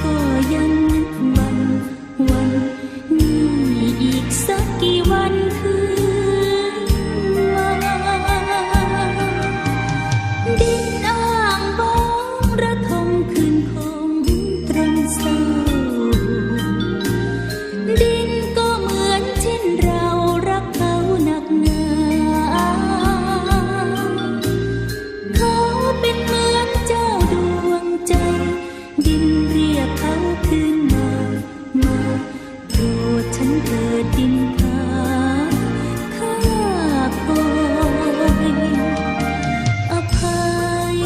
beautiful เกิดดิน